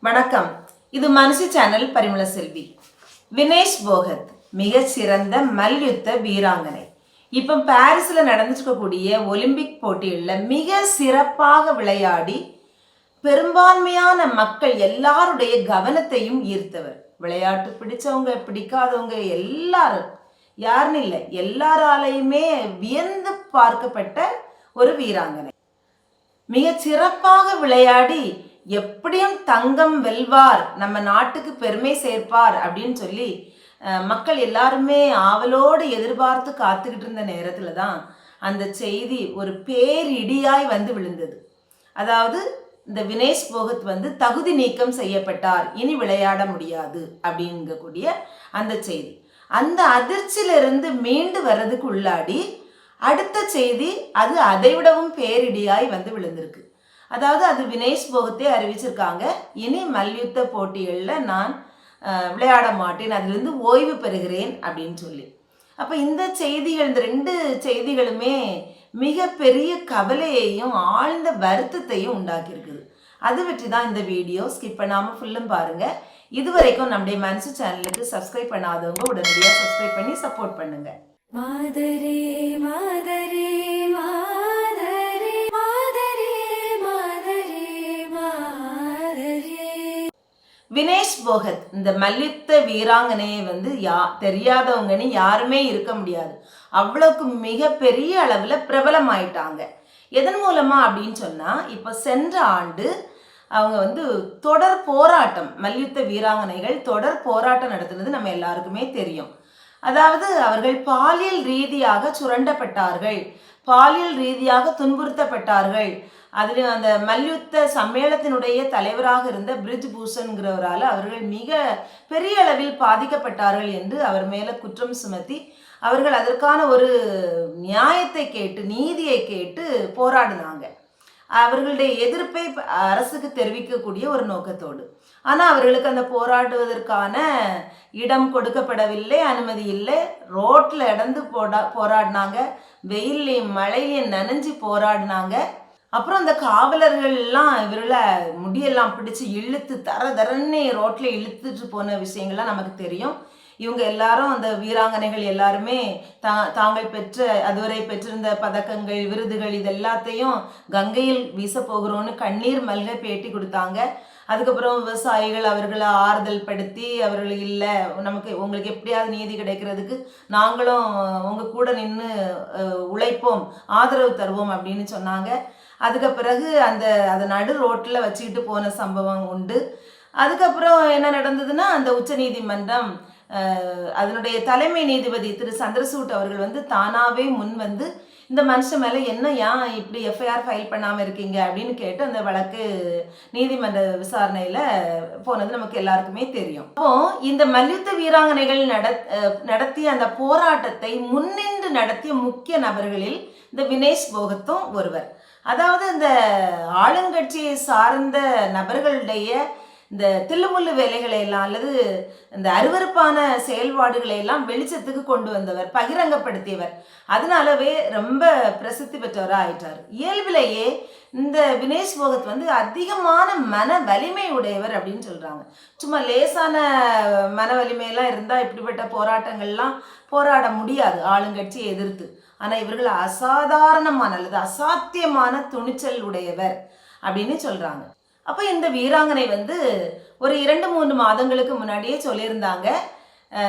வணக்கம். இது மனுஷி சேனல் பரிமள செல்வி. வினேஷ் போகத் மிகச் சிறந்த மல்யுத்த வீராங்கனை. இப்போ பாரிஸில் நடந்துருக்கக்கூடிய ஒலிம்பிக் போட்டிகளில் மிக சிறப்பாக விளையாடி பெரும்பான்மையான மக்கள் எல்லாருடைய கவனத்தையும் ஈர்த்தவர். விளையாட்டு பிடிச்சவங்க பிடிக்காதவங்க எல்லாரும். யாருன்னு இல்லை எல்லாராலையுமே வியந்து பார்க்கப்பட்ட ஒரு வீராங்கனை. மிக சிறப்பாக விளையாடி எப்படியும் தங்கம் வெல்வார் நம்ம நாட்டுக்கு பெருமை சேர்ப்பார் அப்படின்னு சொல்லி மக்கள் எல்லாருமே ஆவலோடு எதிர்பார்த்து காத்துக்கிட்டு இருந்த நேரத்தில் தான் அந்த செய்தி ஒரு பேரிடியாய் வந்து விழுந்தது. அதாவது இந்த வினேஷ் போகத் வந்து தகுதி நீக்கம் செய்யப்பட்டார் இனி விளையாட முடியாது அப்படிங்கக்கூடிய அந்த செய்தி. அந்த அதிர்ச்சியிலிருந்து மீண்டு வர்றதுக்கு உள்ளாடி அடுத்த செய்தி அது அதைவிடவும் பேரிடியாய் வந்து விழுந்திருக்கு. அதாவது அது வினேஷ் போகத்தை அறிவிச்சிருக்காங்க. இனி மல்யுத்த போட்டிகளில் நான் விளையாட மாட்டேன் அதிலிருந்து ஓய்வு பெறுகிறேன் அப்படின்னு சொல்லி. அப்போ இந்த செய்திகள் இந்த ரெண்டு செய்திகளுமே மிகப்பெரிய கவலையையும் ஆழ்ந்த வருத்தத்தையும் உண்டாக்கியிருக்குது. அது பற்றி தான் இந்த வீடியோ. ஸ்கிப் பண்ணாமல் ஃபுல்லும் பாருங்கள் இதுவரைக்கும் நம்முடைய மனசு சேனலுக்கு சப்ஸ்கிரைப் பண்ணாதவங்க உடனடியாக சப்ஸ்கிரைப் பண்ணி சப்போர்ட் பண்ணுங்கள் மாதரே மாதரே மா வினேஷ் போகத் இந்த மல்யுத்த வீராங்கனையை வந்து யா தெரியாதவங்கன்னு யாருமே இருக்க முடியாது. அவ்வளவுக்கு மிகப்பெரிய அளவில் பிரபலமாயிட்டாங்க. எதன் மூலமா அப்படின்னு சொன்னால் இப்போ சென்ற ஆண்டு அவங்க வந்து தொடர் போராட்டம் மல்யுத்த வீராங்கனைகள் தொடர் போராட்டம் நடத்துனது நம்ம எல்லாருக்குமே தெரியும். அதாவது அவர்கள் பாலியல் ரீதியாக சுரண்டப்பட்டார்கள் பாலியல் ரீதியாக துன்புறுத்தப்பட்டார்கள் அதில் அந்த மல்யுத்த சம்மேளத்தினுடைய தலைவராக இருந்த பிரிஜ் பூஷன்கிறவரால் அவர்கள் மிக பெரிய அளவில் பாதிக்கப்பட்டார்கள் என்று அவர் மேலே குற்றம் சுமத்தி அவர்கள் அதற்கான ஒரு நியாயத்தை கேட்டு நீதியை கேட்டு போராடினாங்க. அவர்களுடைய எதிர்ப்பை அரசுக்கு தெரிவிக்கக்கூடிய ஒரு நோக்கத்தோடு. ஆனால் அவர்களுக்கு அந்த போராடுவதற்கான இடம் கொடுக்கப்படவில்லை அனுமதி இல்லை. ரோட்டில் இடந்து போடா போராடினாங்க. வெயில்லையும் மழையிலையும் நனைஞ்சு போராடினாங்க. அப்புறம் அந்த காவலர்கள்லாம் இவர்களை முடியெல்லாம் பிடிச்சு இழுத்து தர தரன்னு ரோட்டில் இழுத்துட்டு போன விஷயங்கள்லாம் நமக்கு தெரியும். இவங்க எல்லாரும் அந்த வீராங்கனைகள் எல்லாருமே தா தாங்கள் பெற்ற அதுவரை பெற்றிருந்த பதக்கங்கள் விருதுகள் இது எல்லாத்தையும் கங்கையில் வீச போகிறோன்னு கண்ணீர் மல்க பேட்டி கொடுத்தாங்க. அதுக்கப்புறம் விவசாயிகள் அவர்களை ஆறுதல் படுத்தி அவர்கள் இல்லை நமக்கு உங்களுக்கு எப்படியாவது நீதி கிடைக்கிறதுக்கு நாங்களும் உங்கள் கூட நின்று உழைப்போம் ஆதரவு தருவோம் அப்படின்னு சொன்னாங்க. அதுக்கு பிறகு அந்த அதை நடு ரோட்டில் வச்சுக்கிட்டு போன சம்பவம் உண்டு. அதுக்கப்புறம் என்ன நடந்ததுன்னா அந்த உச்ச நீதிமன்றம் அதனுடைய தலைமை நீதிபதி திரு சந்திரசூட் அவர்கள் வந்து தானாகவே முன் வந்து இந்த மனுஷன் மேலே என்ன ஏன் இப்படி எஃப்ஐஆர் ஃபைல் பண்ணாமல் இருக்கீங்க அப்படின்னு கேட்டு அந்த வழக்கு நீதிமன்ற விசாரணையில் போனது நமக்கு எல்லாருக்குமே தெரியும். அப்போ இந்த மல்யுத்த வீராங்கனைகள் நட நடத்திய அந்த போராட்டத்தை முன்னின்று நடத்திய முக்கிய நபர்களில் இந்த வினேஷ் போகத்தும் ஒருவர். அதாவது இந்த ஆளுங்கட்சியை சார்ந்த நபர்களுடைய இந்த தில்லுமுள்ளு வேலைகளை எல்லாம் அல்லது இந்த அருவருப்பான செயல்பாடுகளை எல்லாம் வெளிச்சத்துக்கு கொண்டு வந்தவர் பகிரங்கப்படுத்தியவர். அதனாலவே ரொம்ப பிரசித்தி பெற்றவராக ஆயிட்டார். இயல்பிலேயே இந்த வினேஷ் போகத் வந்து அதிகமான மன வலிமை உடையவர் அப்படின்னு சொல்கிறாங்க சும்மா லேசான மன வலிமையெல்லாம் இருந்தால் இப்படிப்பட்ட போராட்டங்கள்லாம் போராட முடியாது. ஆளுங்கட்சியை எதிர்த்து. ஆனால் இவர்கள் அசாதாரணமான அல்லது அசாத்தியமான துணிச்சல் உடையவர் அப்படின்னு சொல்கிறாங்க அப்போ இந்த வீராங்கனை வந்து ஒரு இரண்டு மூணு மாதங்களுக்கு முன்னாடியே சொல்லியிருந்தாங்க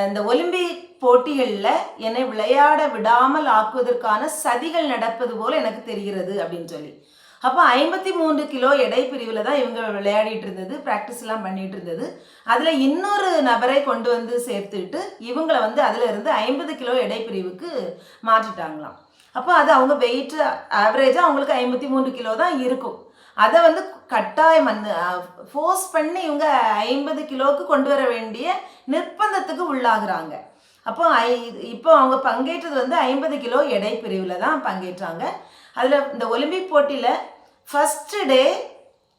இந்த ஒலிம்பிக் போட்டிகளில் என்னை விளையாட விடாமல் ஆக்குவதற்கான சதிகள் நடப்பது போல் எனக்கு தெரிகிறது அப்படின்னு சொல்லி. அப்போ ஐம்பத்தி மூன்று கிலோ எடை பிரிவில் தான் இவங்க விளையாடிட்டு இருந்தது ப்ராக்டிஸ்லாம் பண்ணிகிட்டு பண்ணிட்டு இருந்தது அதில் இன்னொரு நபரை கொண்டு வந்து சேர்த்துட்டு இவங்களை வந்து அதில் இருந்து ஐம்பது கிலோ எடை பிரிவுக்கு மாற்றிட்டாங்களாம். அப்போ அது அவங்க வெயிட் ஆவரேஜாக அவங்களுக்கு ஐம்பத்தி மூன்று கிலோ தான் இருக்கும். அதை வந்து கட்டாயம் வந்து ஃபோர்ஸ் பண்ணி இவங்க ஐம்பது கிலோவுக்கு கொண்டு வர வேண்டிய நிர்பந்தத்துக்கு உள்ளாகிறாங்க. அப்போ ஐ இப்போ அவங்க பங்கேற்றது வந்து ஐம்பது கிலோ எடை பிரிவில் தான் பங்கேற்றாங்க. அதில் இந்த ஒலிம்பிக் போட்டியில் ஃபஸ்ட்டு டே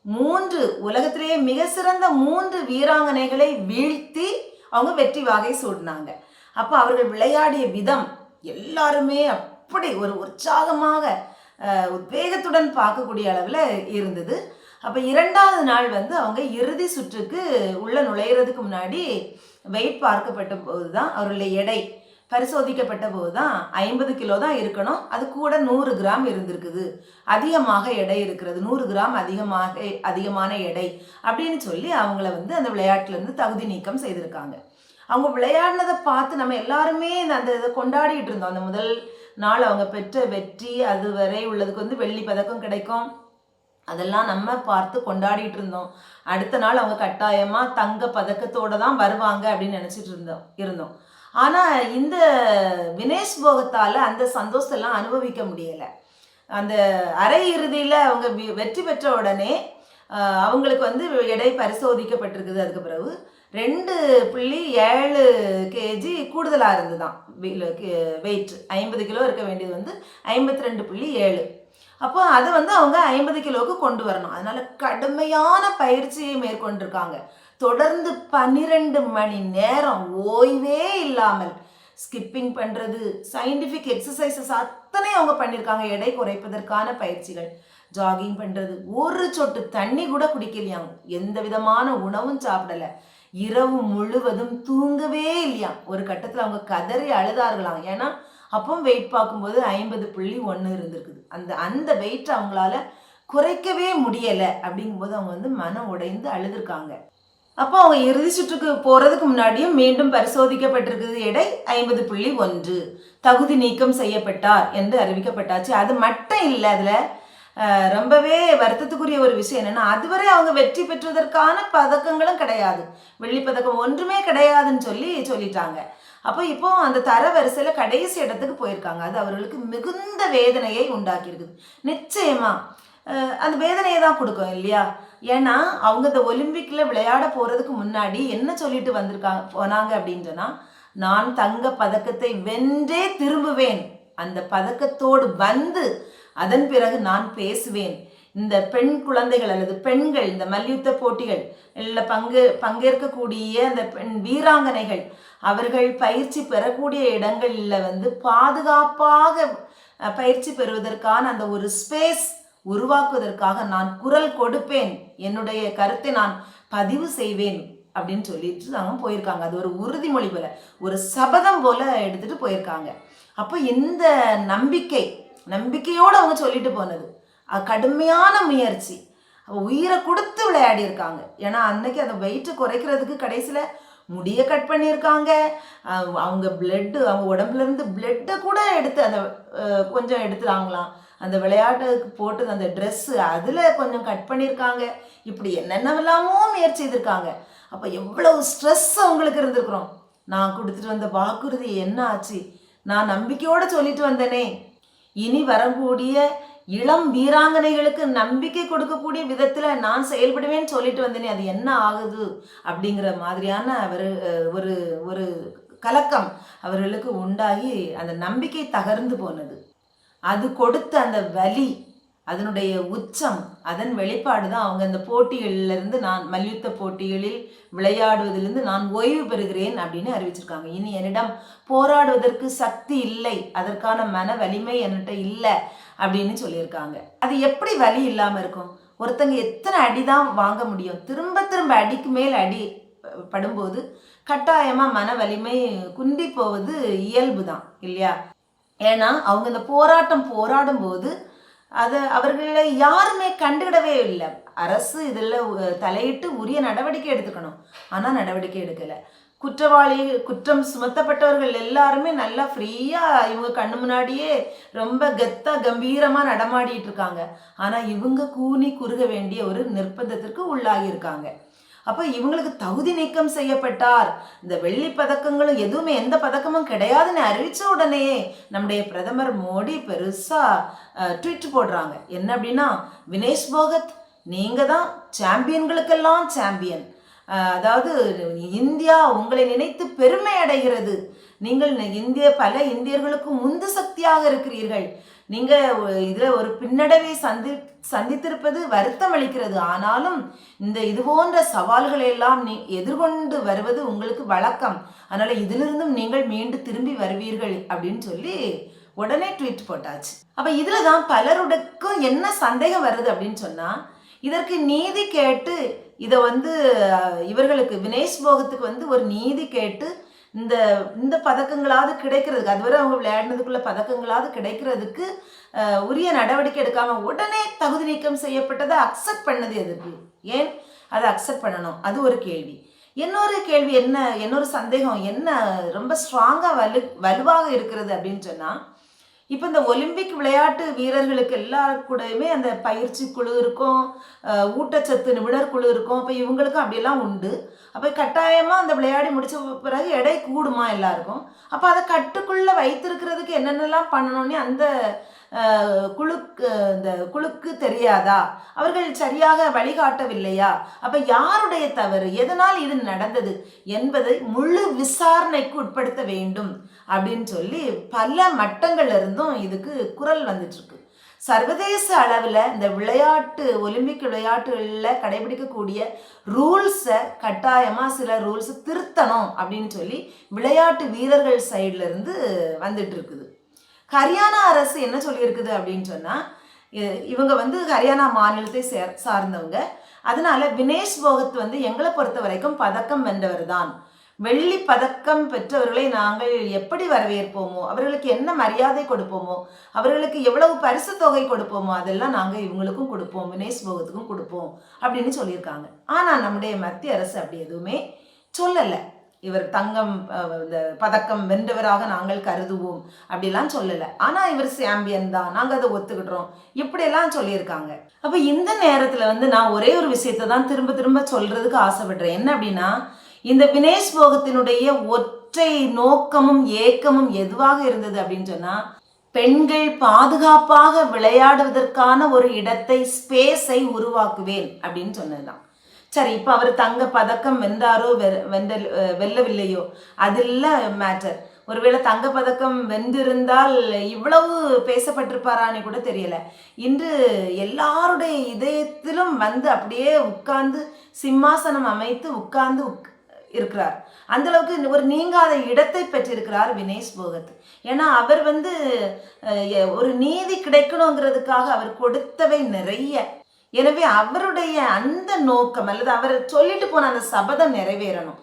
மூன்று உலகத்திலேயே மிக சிறந்த மூன்று வீராங்கனைகளை வீழ்த்தி அவங்க வெற்றி வாகை சூடினாங்க. அப்போ அவர்கள் விளையாடிய விதம் எல்லாருமே அப்படி ஒரு உற்சாகமாக உத்வேகத்துடன் பார்க்கக்கூடிய அளவில் இருந்தது. அப்போ இரண்டாவது நாள் வந்து அவங்க இறுதி சுற்றுக்கு உள்ள நுழையிறதுக்கு முன்னாடி வெயிட் பார்க்கப்பட்ட போது தான் அவருடைய எடை பரிசோதிக்கப்பட்ட போது தான் ஐம்பது கிலோ தான் இருக்கணும். அது கூட நூறு கிராம் இருந்திருக்குது. அதிகமாக எடை இருக்கிறது. நூறு கிராம் அதிகமாக அதிகமான எடை அப்படின்னு சொல்லி அவங்கள வந்து அந்த விளையாட்டுலேருந்து தகுதி நீக்கம் செய்திருக்காங்க. அவங்க விளையாடினதை பார்த்து நம்ம எல்லாருமே இந்த அந்த இதை கொண்டாடிட்டு இருந்தோம். அந்த முதல் நாள் அவங்க பெற்ற வெற்றி அது வரை உள்ளதுக்கு வந்து வெள்ளி பதக்கம் கிடைக்கும். அதெல்லாம் நம்ம பார்த்து கொண்டாடிட்டு இருந்தோம். அடுத்த நாள் அவங்க கட்டாயமாக தங்க பதக்கத்தோடு தான் வருவாங்க அப்படின்னு நினச்சிட்டு இருந்தோம். இருந்தோம். ஆனால் இந்த வினேஷ் போகத்தால் அந்த சந்தோஷத்தெல்லாம் அனுபவிக்க முடியலை. அந்த அரை இறுதியில் அவங்க வெற்றி பெற்ற உடனே அவங்களுக்கு வந்து எடை பரிசோதிக்கப்பட்டிருக்குது அதுக்கு பிறகு. ரெண்டு புள்ளி ஏழு கேஜி கூடுதலாக இருந்துதான். வெயிட் ஐம்பது கிலோ இருக்க வேண்டியது வந்து ஐம்பத்தி ரெண்டு புள்ளி ஏழு. அப்போ அதை வந்து அவங்க ஐம்பது கிலோவுக்கு கொண்டு வரணும். அதனால் கடுமையான பயிற்சியை மேற்கொண்டிருக்காங்க. தொடர்ந்து பன்னிரெண்டு மணி நேரம் ஓய்வே இல்லாமல் ஸ்கிப்பிங் பண்ணுறது சயின்டிஃபிக் எக்ஸசைசஸ் அத்தனை அவங்க பண்ணியிருக்காங்க எடை குறைப்பதற்கான பயிற்சிகள் ஜாகிங் பண்ணுறது ஒரு சொட்டு தண்ணி கூட குடிக்கலையாம். எந்த விதமான உணவும் சாப்பிடலை. இரவு முழுவதும் தூங்கவே இல்லையாம். ஒரு கட்டத்தில் அவங்க கதறி அழுதார்களாம். ஏன்னா அப்போ வெயிட் பார்க்கும்போது ஐம்பது புள்ளி ஒன்று இருந்திருக்குது. அந்த அந்த வெயிட் அவங்களால குறைக்கவே முடியலை. அப்படிங்கும்போது அவங்க வந்து மனம் உடைந்து அழுதுருக்காங்க. அப்போ அவங்க இறுதி சுற்றுக்கு போகிறதுக்கு முன்னாடியும் மீண்டும் பரிசோதிக்கப்பட்டிருக்குது எடை ஐம்பது புள்ளி ஒன்று. தகுதி நீக்கம் செய்யப்பட்டார் என்று அறிவிக்கப்பட்டாச்சு. அது மட்டும் இல்லை அதில் ரொம்பவே வருத்தத்துக்குரிய ஒரு விஷயம் என்னென்னா அதுவரை அவங்க வெற்றி பெற்றதற்கான பதக்கங்களும் கிடையாது. வெள்ளி பதக்கம் ஒன்றுமே கிடையாதுன்னு சொல்லி சொல்லிட்டாங்க. அப்போ இப்போ அந்த தர வரிசையில் கடைசி இடத்துக்கு போயிருக்காங்க. அது அவர்களுக்கு மிகுந்த வேதனையை உண்டாக்கியிருக்குது. நிச்சயமாக அந்த வேதனையை தான் கொடுக்கும் இல்லையா? ஏன்னா அவங்க இந்த ஒலிம்பிக்கில் விளையாட போகிறதுக்கு முன்னாடி என்ன சொல்லிட்டு வந்திருக்காங்க போனாங்க அப்படின்னு நான் தங்க பதக்கத்தை வென்றே திரும்புவேன். அந்த பதக்கத்தோடு வந்து அதன் பிறகு நான் பேசுவேன். இந்த பெண் குழந்தைகள் அல்லது பெண்கள் இந்த மல்யுத்த போட்டிகள் இல்லை பங்கு பங்கேற்கக்கூடிய அந்த பெண் வீராங்கனைகள் அவர்கள் பயிற்சி பெறக்கூடிய இடங்களில் வந்து பாதுகாப்பாக பயிற்சி பெறுவதற்கான அந்த ஒரு ஸ்பேஸ் உருவாக்குவதற்காக நான் குரல் கொடுப்பேன். என்னுடைய கருத்தை நான் பதிவு செய்வேன். அப்படின்னு சொல்லிட்டு அவங்க போயிருக்காங்க. அது ஒரு உறுதிமொழி போல ஒரு சபதம் போல எடுத்துட்டு போயிருக்காங்க. அப்போ இந்த நம்பிக்கை நம்பிக்கையோடு அவங்க சொல்லிட்டு போனது. கடுமையான முயற்சி. உயிரை கொடுத்து விளையாடி இருக்காங்க ஏன்னா அன்னைக்கு அந்த வெயிட்டை குறைக்கிறதுக்கு கடைசியில் முடியை கட் பண்ணியிருக்காங்க. அவங்க பிளட்டு அவங்க உடம்புலேருந்து பிளட்டை கூட எடுத்து அந்த கொஞ்சம் எடுத்துறாங்களாம் அந்த விளையாட்டுக்கு போட்டு அந்த ட்ரெஸ்ஸு அதில் கொஞ்சம் கட் பண்ணியிருக்காங்க இப்படி என்னென்னவெல்லாமோ முயற்சி செய்திருக்காங்க. அப்போ எவ்வளவு ஸ்ட்ரெஸ் அவங்களுக்கு இருந்திருக்கிறோம். நான் கொடுத்துட்டு வந்த வாக்குறுதி என்ன ஆச்சு? நான் நம்பிக்கையோடு சொல்லிட்டு வந்தேனே. இனி வரக்கூடிய இளம் வீராங்கனைகளுக்கு நம்பிக்கை கொடுக்கக்கூடிய விதத்தில் நான் செயல்படுவேன்னு சொல்லிட்டு வந்தேனே. அது என்ன ஆகுது? அப்படிங்கிற மாதிரியான அவர் ஒரு ஒரு கலக்கம் அவர்களுக்கு உண்டாகி அந்த நம்பிக்கை தகர்ந்து போனது. அது கொடுத்த அந்த வலி அதனுடைய உச்சம் அதன் வெளிப்பாடு தான் அவங்க இந்த போட்டிகளிலிருந்து நான் மல்யுத்த போட்டிகளில் விளையாடுவதிலிருந்து நான் ஓய்வு பெறுகிறேன் அப்படின்னு அறிவிச்சிருக்காங்க. இனி என்னிடம் போராடுவதற்கு சக்தி இல்லை அதற்கான மன வலிமை என்கிட்ட இல்லை அப்படின்னு சொல்லியிருக்காங்க. அது எப்படி வலி இல்லாமல் இருக்கும்? ஒருத்தங்க எத்தனை அடி தான் வாங்க முடியும்? திரும்ப திரும்ப அடிக்கு மேல் அடி படும்போது கட்டாயமாக மன வலிமை குண்டி போவது இயல்பு தான் இல்லையா? ஏன்னா அவங்க இந்த போராட்டம் போராடும் போது அதை அவர்களை யாருமே கண்டுகிடவே இல்லை. அரசு இதில் தலையிட்டு உரிய நடவடிக்கை எடுத்துக்கணும். ஆனால் நடவடிக்கை எடுக்கலை. குற்றவாளி குற்றம் சுமத்தப்பட்டவர்கள் எல்லாருமே நல்லா ஃப்ரீயாக இவங்க கண்ணு முன்னாடியே ரொம்ப கெத்தாக கம்பீரமாக நடமாடிட்டு இருக்காங்க. ஆனால் இவங்க கூனி குறுக வேண்டிய ஒரு நிர்பந்தத்திற்கு உள்ளாகியிருக்காங்க. அப்போ இவங்களுக்கு தகுதி நீக்கம் செய்யப்பட்டார். இந்த வெள்ளி பதக்கங்களும் எதுவுமே எந்த பதக்கமும் கிடையாதுன்னு அறிவிச்ச உடனேயே நம்முடைய பிரதமர் மோடி பெருசாக ட்வீட் போடுறாங்க. என்ன அப்படின்னா வினேஷ் போகத் நீங்கள் தான் சாம்பியன்களுக்கெல்லாம் சாம்பியன். அதாவது இந்தியா உங்களை நினைத்து பெருமை அடைகிறது. நீங்கள் இந்திய பல இந்தியர்களுக்கு உந்து சக்தியாக இருக்கிறீர்கள். நீங்கள் இதில் ஒரு பின்னடைவை சந்தி சந்தித்திருப்பது வருத்தம் அளிக்கிறது ஆனாலும் இந்த இது போன்ற சவால்களை எல்லாம் நீ எதிர்கொண்டு வருவது உங்களுக்கு வழக்கம். அதனால இதிலிருந்தும் நீங்கள் மீண்டு திரும்பி வருவீர்கள் அப்படின்னு சொல்லி உடனே ட்வீட் போட்டாச்சு. அப்ப இதுல தான் பலருக்கும் என்ன சந்தேகம் வருது அப்படின்னு சொன்னா இதற்கு நீதி கேட்டு இதை வந்து இவர்களுக்கு வினேஷ் போகத்துக்கு வந்து ஒரு நீதி கேட்டு இந்த இந்த பதக்கங்களாவது கிடைக்கிறதுக்கு அதுவரை அவங்க விளையாடினதுக்குள்ள பதக்கங்களாவது கிடைக்கிறதுக்கு உரிய நடவடிக்கை எடுக்காம உடனே தகுதி நீக்கம் செய்யப்பட்டதை அக்செப்ட் பண்ணது எதுக்கு ஏன்? அதை அக்செப்ட் பண்ணணும். அது ஒரு கேள்வி. இன்னொரு கேள்வி என்ன இன்னொரு சந்தேகம் என்ன ரொம்ப ஸ்ட்ராங்காக வலு வலுவாக இருக்கிறது அப்படின்னு சொன்னால் இப்போ இந்த ஒலிம்பிக் விளையாட்டு வீரர்களுக்கு எல்லாருக்கூடயுமே அந்த பயிற்சி குழு இருக்கும் ஊட்டச்சத்து நிபுணர் குழு இருக்கும். அப்போ இவங்களுக்கும் அப்படியெல்லாம் உண்டு. அப்போ கட்டாயமாக அந்த விளையாடி முடிச்ச பிறகு எடை கூடுமா எல்லாருக்கும்? அப்போ அதை கட்டுக்குள்ளே வைத்திருக்கிறதுக்கு என்னென்னலாம் பண்ணணும்னு அந்த குழுக்கு இந்த குழுக்கு தெரியாதா? அவர்கள் சரியாக வழிகாட்டவில்லையா? அப்போ யாருடைய தவறு? எதனால் இது நடந்தது? என்பதை முழு விசாரணைக்கு உட்படுத்த வேண்டும் அப்படின்னு சொல்லி பல மட்டங்கள்ல இருந்தும் இதுக்கு குரல் வந்துட்டுருக்கு. சர்வதேச அளவில் இந்த விளையாட்டு ஒலிம்பிக் விளையாட்டுகளில் கடைபிடிக்கக்கூடிய ரூல்ஸை கட்டாயமாக சில ரூல்ஸ் திருத்தணும் அப்படின்னு சொல்லி விளையாட்டு வீரர்கள் சைட்லேருந்து வந்துட்டு இருக்குது ஹரியானா அரசு என்ன சொல்லியிருக்குது அப்படின்னு சொன்னால் இவங்க வந்து ஹரியானா மாநிலத்தை சேர் சார்ந்தவங்க. அதனால வினேஷ் போகத் வந்து எங்களை பொறுத்த வரைக்கும் பதக்கம் வென்றவர் தான் வெள்ளி பதக்கம் பெற்றவர்களை நாங்கள் எப்படி வரவேற்போமோ அவர்களுக்கு என்ன மரியாதை கொடுப்போமோ அவர்களுக்கு எவ்வளவு பரிசு தொகை கொடுப்போமோ அதெல்லாம் நாங்கள் இவங்களுக்கும் கொடுப்போம் வினேஷ் போகத்துக்கும் கொடுப்போம் அப்படின்னு சொல்லியிருக்காங்க. ஆனால் நம்முடைய மத்திய அரசு அப்படி எதுவுமே சொல்லலை. இவர் தங்கம் இந்த பதக்கம் வென்றவராக நாங்கள் கருதுவோம். அப்படிலாம் சொல்லலை. ஆனால் இவர் சாம்பியன் தான். நாங்கள் அதை ஒத்துக்கிட்டோம் இப்படியெல்லாம் சொல்லியிருக்காங்க. அப்போ இந்த நேரத்தில் வந்து நான் ஒரே ஒரு விஷயத்தை தான் திரும்ப திரும்ப சொல்கிறதுக்கு ஆசைப்படுறேன். என்ன அப்படின்னா இந்த வினேஷ் போகத்தினுடைய ஒற்றை நோக்கமும் ஏக்கமும் எதுவாக இருந்தது அப்படின்னு சொன்னால் பெண்கள் பாதுகாப்பாக விளையாடுவதற்கான ஒரு இடத்தை ஸ்பேஸை உருவாக்குவேன் அப்படின்னு சொன்னதுதான். சரி இப்போ அவர் தங்க பதக்கம் வென்றாரோ வெ- வென்ற வெல்லவில்லையோ? அதில் மேட்டர் ஒருவேளை தங்க பதக்கம் வென்றிருந்தால் இவ்வளவு பேசப்பட்டிருப்பாரான்னு கூட தெரியல. இன்று எல்லாருடைய இதயத்திலும் வந்து அப்படியே உட்கார்ந்து சிம்மாசனம் அமைத்து உட்கார்ந்து உக் இருக்கிறார். அந்த அளவுக்கு ஒரு நீங்காத இடத்தை பெற்றிருக்கிறார் வினேஷ் போகத். ஏன்னா அவர் வந்து ஒரு நீதி கிடைக்கணுங்கிறதுக்காக அவர் கொடுத்தவை நிறைய. எனவே அவருடைய அந்த நோக்கம் அல்லது அவர் சொல்லிட்டு போன அந்த சபதம் நிறைவேறணும்.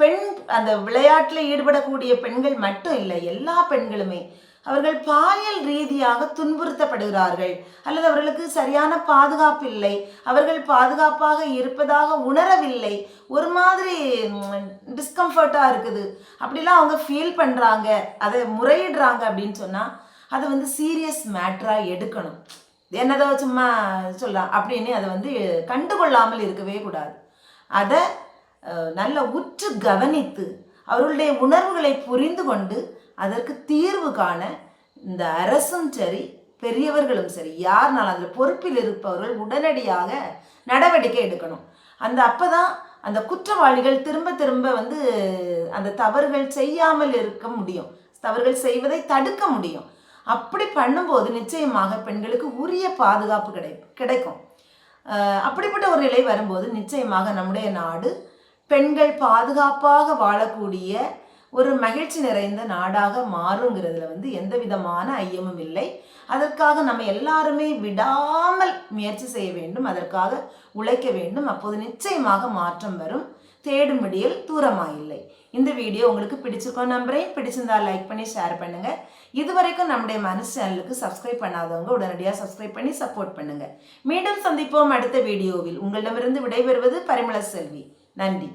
பெண் அந்த விளையாட்டில் ஈடுபடக்கூடிய பெண்கள் மட்டும் இல்லை எல்லா பெண்களுமே. அவர்கள் பாலியல் ரீதியாக துன்புறுத்தப்படுகிறார்கள். அல்லது அவர்களுக்கு சரியான பாதுகாப்பு இல்லை. அவர்கள் பாதுகாப்பாக இருப்பதாக உணரவில்லை. ஒரு மாதிரி டிஸ்கம்ஃபர்ட்டாக இருக்குது. அப்படிலாம் அவங்க ஃபீல் பண்ணுறாங்க அதை முறையிடுறாங்க அப்படின்னு சொன்னால் அதை வந்து சீரியஸ் மேட்டராக எடுக்கணும். என்னதோ சும்மா சொல்லலாம் அப்படின்னு அதை வந்து கண்டுகொள்ளாமல் இருக்கவே கூடாது. அதை நல்ல உற்று கவனித்து அவர்களுடைய உணர்வுகளை புரிந்து கொண்டு அதற்கு தீர்வு காண இந்த அரசும் சரி பெரியவர்களும் சரி யாருனாலும் அதில் பொறுப்பில் இருப்பவர்கள் உடனடியாக நடவடிக்கை எடுக்கணும். அந்த அப்போ தான் அந்த குற்றவாளிகள் திரும்ப திரும்ப வந்து அந்த தவறுகள் செய்யாமல் இருக்க முடியும். தவறுகள் செய்வதை தடுக்க முடியும். அப்படி பண்ணும்போது நிச்சயமாக பெண்களுக்கு உரிய பாதுகாப்பு கிடை கிடைக்கும். அப்படிப்பட்ட ஒரு நிலை வரும்போது நிச்சயமாக நம்முடைய நாடு பெண்கள் பாதுகாப்பாக வாழக்கூடிய ஒரு மகிழ்ச்சி நிறைந்த நாடாக மாறுங்கிறதுல வந்து எந்த விதமான ஐயமும் இல்லை. அதற்காக நம்ம எல்லாருமே விடாமல் முயற்சி செய்ய வேண்டும் அதற்காக உழைக்க வேண்டும். அப்போது நிச்சயமாக மாற்றம் வரும். தேடும்படியில் தூரமாயில்லை. இந்த வீடியோ உங்களுக்கு பிடிச்சிருக்கோம் நம்புறேன். பிடிச்சிருந்தா லைக் பண்ணி ஷேர் பண்ணுங்க. இது வரைக்கும் நம்முடைய மனசு சேனலுக்கு சப்ஸ்கிரைப் பண்ணாதவங்க உடனடியாக சப்ஸ்கிரைப் பண்ணி சப்போர்ட் பண்ணுங்க. மீண்டும் சந்திப்போம் அடுத்த வீடியோவில். உங்களிடமிருந்து விடைபெறுவது பரிமள செல்வி. நன்றி.